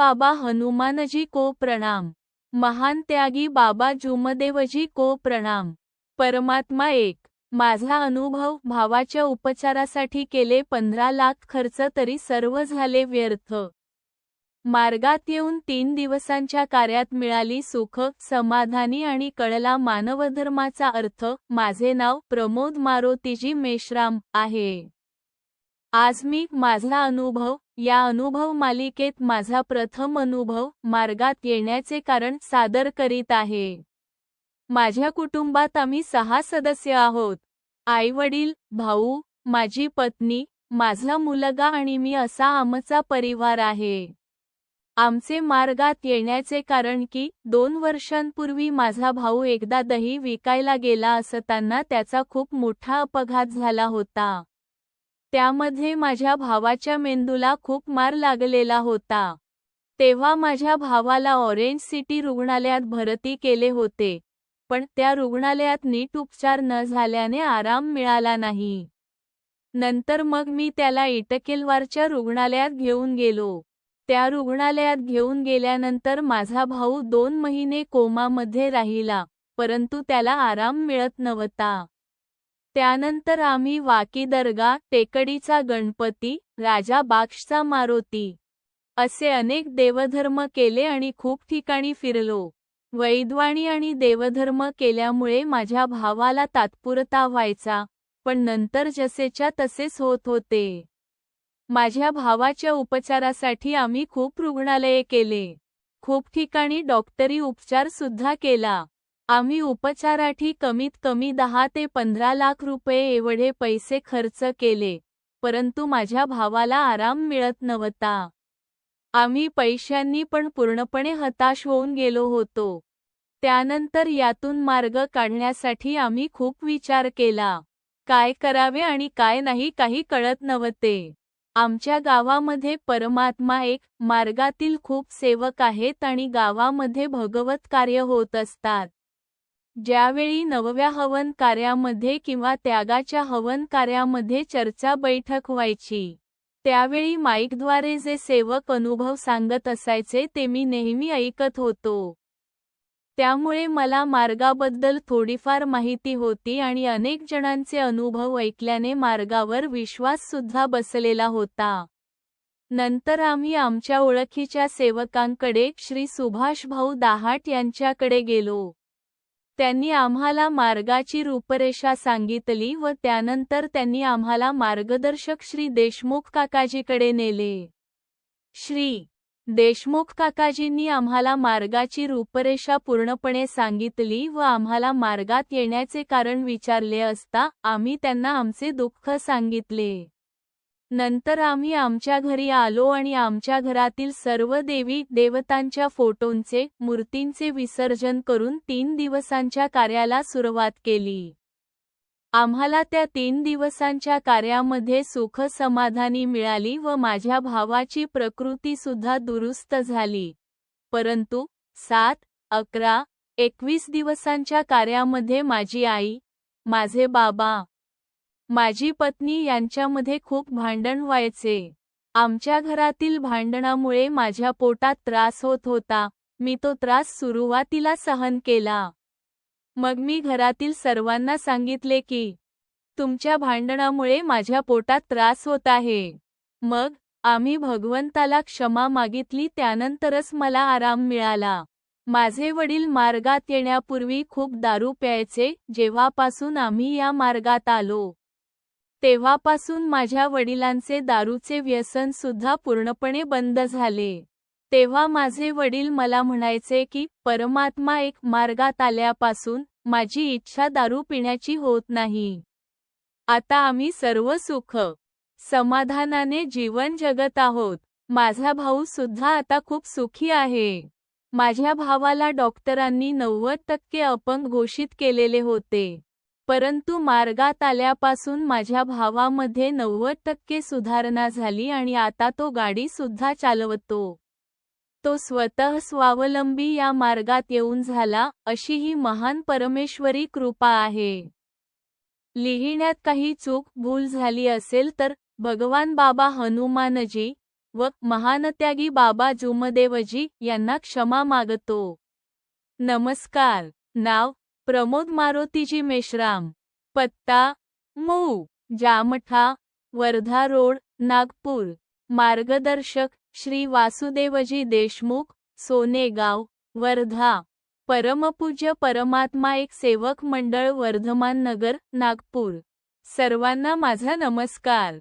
बाबा हनुमानजी को प्रणाम. महान त्यागी बाबा जुमदेवजी को प्रणाम. परमात्मा एक. माझा अनुभव भावाच्या उपचारासाठी केले पंधरा लाख खर्च तरी सर्व झाले व्यर्थ. मार्गात येऊन तीन दिवसांच्या कार्यात मिळाली सुख समाधानी आणि कळला मानवधर्माचा अर्थ. माझे नाव प्रमोद मारोतीजी मेश्राम आहे. आज मी माझा अनुभव या अनुभव मालिकेत माझा प्रथम अनुभव मार्गात येण्याचे कारण सादर करीत आहे. माझ्या कुटुंबात आम्ही सहा सदस्य आहोत. आई वडील भाऊ माझी पत्नी माझा मुलगा आणि मी असा आमचा परिवार आहे. आमचे मार्गात येण्याचे कारण की दोन वर्षांपूर्वी माझा भाऊ एकदा दही विकायला गेला असताना त्याचा खूप मोठा अपघात झाला होता. त्यामध्ये माझ्या भावाच्या मेंदूला खूप मार लागलेला होता. तेव्हा माझ्या भावाला ऑरेंज सिटी रुग्णालयात भरती केले होते. पण त्या रुग्णालयात नीट उपचार न झाल्याने आराम मिळाला नाही. नंतर मग मी त्याला इटकेलवारच्या रुग्णालयात घेऊन गेलो. त्या रुग्णालयात घेऊन गेल्यानंतर माझा भाऊ दोन महिने कोमामध्ये राहिला परंतु त्याला आराम मिळत नव्हता. त्यानंतर आम्ही वाकी दर्गा टेकडीचा गणपती राजा बाक्षचा मारोती असे अनेक देवधर्म केले आणि खूप ठिकाणी फिरलो. वैद्वाणी आणि देवधर्म केल्यामुळे माझ्या भावाला तात्पुरता व्हायचा पण नंतर जसेच्या तसेच होत होते. माझ्या भावाच्या उपचारासाठी आम्ही खूप रुग्णालये केले. खूप ठिकाणी डॉक्टरी उपचार सुद्धा केला. आम्ही उपचाराठी कमीत कमी दहा ते पंधरा लाख रुपये एवढे पैसे खर्च केले परंतु माझ्या भावाला आराम मिळत नव्हता. आम्ही पैशांनी पण पूर्णपणे हताश होऊन गेलो होतो. त्यानंतर यातून मार्ग काढण्यासाठी आम्ही खूप विचार केला. काय करावे आणि काय नाही काही कळत नव्हते. आमच्या गावामध्ये परमात्मा एक मार्गातील खूप सेवक आहेत आणि गावामध्ये भगवत कार्य होत असतात. ज्यावेळी नवव्या हवन कार्यामध्ये किंवा त्यागाच्या हवन कार्यामध्ये चर्चा बैठक व्हायची त्यावेळी माईकद्वारे जे सेवक अनुभव सांगत असायचे ते मी नेहमी ऐकत होतो. त्यामुळे मला मार्गाबद्दल थोडीफार माहिती होती आणि अनेक जणांचे अनुभव ऐकल्याने मार्गावर विश्वास सुद्धा बसलेला होता. नंतर आम्ही आमच्या ओळखीच्या सेवकांकडे श्री सुभाष भाऊ दाहाट यांच्याकडे गेलो. त्यांनी आम्हाला मार्गाची रूपरेषा सांगितली व त्यानंतर त्यांनी आम्हाला मार्गदर्शक श्री देशमुख काकाजीकडे नेले. श्री देशमुख काकाजींनी आम्हाला मार्गाची रूपरेषा पूर्णपणे सांगितली व आम्हाला मार्गात येण्याचे कारण विचारले असता आम्ही त्यांना आमचे दुःख सांगितले. नंतर आम्ही आमच्या घरी आलो आणि आमच्या घरातील सर्व देवी देवतांच्या फोटोंचे मूर्तींचे विसर्जन करून तीन दिवसांच्या कार्याला सुरुवात केली. आम्हाला त्या तीन दिवसांच्या कार्यामध्ये सुख समाधानी मिळाली व माझ्या भावाची प्रकृती सुद्धा दुरुस्त झाली. परंतु सात अकरा एकवीस दिवसांच्या कार्यामध्ये माझी आई माझे बाबा माझी पत्नी यांच्यामध्ये खूप भांडण व्हायचे. आमच्या घरातील भांडणामुळे माझ्या पोटात त्रास होत होता. मी तो त्रास सुरुवातीला सहन केला. मग मी घरातील सर्वांना सांगितले की तुमच्या भांडणामुळे माझ्या पोटात त्रास होत आहे. मग आम्ही भगवंताला क्षमा मागितली त्यानंतरच मला आराम मिळाला. माझे वडील मार्गात येण्यापूर्वी खूप दारू प्यायचे जेव्हापासून आम्ही या मार्गात आलो. तेव्हापासून माझ्या वडिलांचे दारूचे व्यसन सुद्धा पूर्णपणे बंद झाले. तेव्हा माझे वडील मला म्हणायचे की परमात्मा एक मार्गात आल्यापासून माझी इच्छा दारू पिण्याची होत नाही. आता आम्ही सर्व सुख समाधानाने जीवन जगत आहोत. माझा भाऊ सुद्धा आता खूप सुखी आहे. माझ्या भावाला डॉक्टरांनी नव्वद टक्के अपंग घोषित केलेले होते. परंतु मार्गात आल्यापासून माझ्या भावामध्ये नव्वद टक्के सुधारणा झाली आणि आता तो गाडी सुद्धा चालवतो. तो स्वतः स्वावलंबी या मार्गात येऊन झाला अशी ही महान परमेश्वरी कृपा आहे. लिहिण्यात काही चूक भूल झाली असेल तर भगवान बाबा हनुमानजी व महानत्यागी बाबा जुमदेवजी यांना क्षमा मागतो. नमस्कार. नाव प्रमोद मारुतीजी मेश्राम पत्ता मऊ जामठा वर्धा रोड नागपूर. मार्गदर्शक श्री वासुदेवजी देशमुख सोनेगाव वर्धा. परमपूज्य परमात्मा एक सेवक मंडळ वर्धमान नगर नागपूर. सर्वांना माझा नमस्कार.